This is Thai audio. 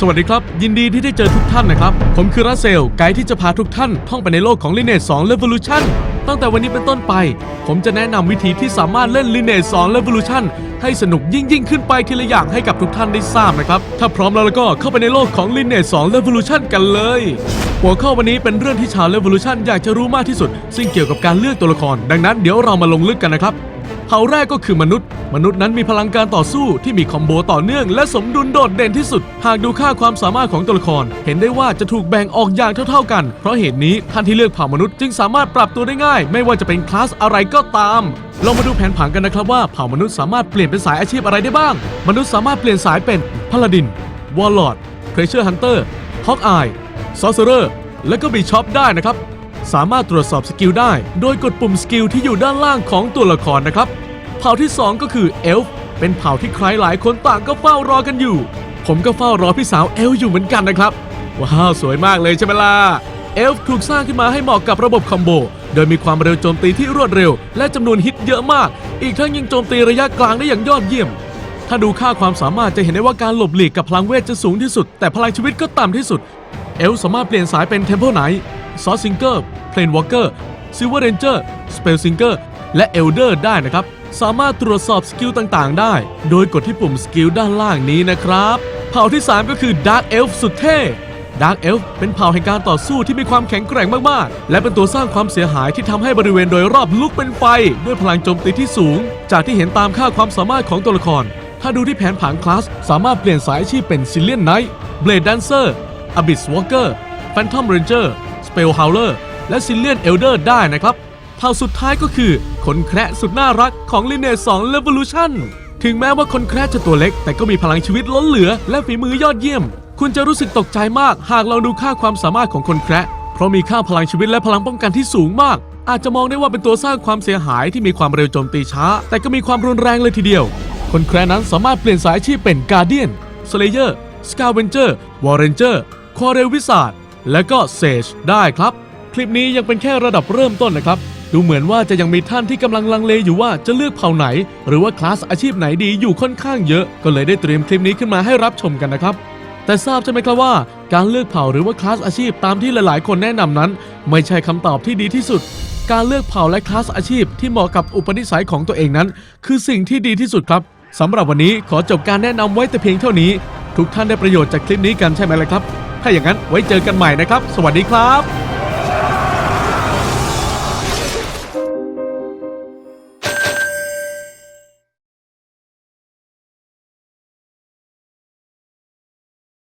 สวัสดีครับ ยินดีที่ได้เจอทุกท่านนะครับ ผมคือรัสเซล ไกด์ที่จะพาทุกท่านท่องไปในโลกของ Lineage 2 Revolution ตั้งแต่วันนี้เป็นต้นไป ผมจะแนะนำวิธีที่สามารถเล่น Lineage 2 Revolution ให้สนุกยิ่งยิ่งขึ้นไปทีละอย่างให้กับทุกท่านได้ทราบนะครับ ถ้าพร้อมแล้วแล้วก็เข้าไปในโลกของ Lineage 2 Revolution กันเลย หัวข้อวันนี้เป็นเรื่องที่ชาว Revolution อยากจะรู้มากที่สุด ซึ่งเกี่ยวกับการเลือกตัวละคร ดังนั้นเดี๋ยวเรามาลงลึกกันนะครับ เผ่าแรกก็คือมนุษย์ มนุษย์นั้นมีพลังการต่อสู้ที่มีคอมโบต่อเนื่องและสมดุลโดดเด่นที่สุด หากดูค่าความสามารถของตัวละคร เห็นได้ว่าจะถูกแบ่งออกอย่างเท่า ๆกัน เพราะเหตุนี้ท่านที่เลือกเผ่ามนุษย์จึงสามารถปรับตัวได้ง่าย ไม่ว่าจะเป็นคลาสอะไรก็ตามลองมาดูแผนผังกันนะครับว่าเผ่ามนุษย์สามารถเปลี่ยนเป็นสายอาชีพอะไรได้บ้าง มนุษย์สามารถเปลี่ยนสายเป็นพลาดิน วอลลอดเทรเชอร์ฮันเตอร์ฮอกอายซอสเซอร์และก็บีช็อปได้นะครับ สามารถตรวจสอบสกิลได้ โดยกดปุ่มสกิลที่อยู่ด้านล่างของตัวละครนะครับ เผ่าที่ 2 ก็คือเอลฟ์เป็นเผ่าที่ใครหลายคนต่างก็เฝ้ารอกันอยู่ ผมก็เฝ้ารอพี่สาวเอลอยู่เหมือนกันนะครับ ว้าว สวยมากเลยใช่ไหมล่ะเอลฟ์ถูกสร้างขึ้นมาให้เหมาะกับระบบคอมโบ โดยมีความเร็วโจมตีที่รวดเร็ว และจำนวนฮิตเยอะมาก อีกทั้งยังโจมตีระยะกลางได้อย่างยอดเยี่ยม ถ้าดูค่าความสามารถจะเห็นได้ว่าการหลบหลีกกับพลังเวทจะสูงที่สุด แต่พลังชีวิตก็ต่ำที่สุด เอลสามารถเปลี่ยนสายเป็นเทมเพลไนท์ ซอสซิงเกอร์เพลนวอล์กเกอร์ซิลเวอร์เรนเจอร์สเปลซิงเกอร์และเอลเดอร์ได้นะครับ สามารถตรวจสอบสกิลต่างๆ ได้ โดยกดที่ปุ่มสกิลด้านล่างนี้นะครับ เผ่าที่ 3 ก็คือ Dark Elf สุดเท่ Dark Elf เป็นเผ่าแห่งการต่อสู้ที่มีความแข็งแกร่งมากๆ และเป็นตัวสร้างความเสียหายที่ทำให้บริเวณโดยรอบลุกเป็นไฟ ด้วยพลังโจมตีที่สูง จากที่เห็นตามค่าความสามารถของตัวละคร ถ้าดูที่แผนผังคลาส สามารถเปลี่ยนสายอาชีพเป็น c i l l i a n Knight Blade Dancer Abyss Walker Phantom Ranger Spell Howler แปลฮาวเลอร์และ c i l l i a n Elder ได้นะครับเผ่าสุดท้ายก็คือคนแคระสุดน่ารักของ Lineage 2 Revolution ถึงแม้ว่าคนแคระจะตัวเล็ก แต่ก็มีพลังชีวิตล้นเหลือ และฝีมือยอดเยี่ยม คุณจะรู้สึกตกใจมาก หากลองดูค่าความสามารถของคนแคระเพราะมีค่าพลังชีวิตและพลังป้องกันที่สูงมาก อาจจะมองได้ว่าเป็นตัวสร้างความเสียหายที่มีความเร็วโจมตีช้า แต่ก็มีความรุนแรงเลยทีเดียว คนแคระนั้นสามารถเปลี่ยนสายอาชีพเป็น Guardian Slayer Scavenger Warranger คอเรลวิสาด และก็เซจได้ครับ คลิปนี้ยังเป็นแค่ระดับเริ่มต้นนะครับ ดูเหมือนว่าจะยังมีท่านที่กำลังลังเลอยู่ว่าจะเลือกเผ่าไหน หรือว่าคลาสอาชีพไหนดีอยู่ค่อนข้างเยอะ ก็เลยได้เตรียมคลิปนี้ขึ้นมาให้รับชมกันนะครับ แต่ทราบใช่ไหมครับว่า การเลือกเผ่าหรือว่าคลาสอาชีพตามที่หลาย ๆ คนแนะนำนั้น ไม่ใช่คำตอบที่ดีที่สุดการเลือกเผ่าและคลาสอาชีพที่เหมาะกับอุปนิสัยของตัวเองนั้น คือสิ่งที่ดีที่สุดครับสำหรับวันนี้ขอจบการแนะนำไว้แต่เพียงเท่านี้ ทุกท่านได้ประโยชน์จากคลิปนี้กันใช่ไหมล่ะครับ ถ้าอย่างนั้นไว้เจอกันใหม่นะครับ สวัสดีครับ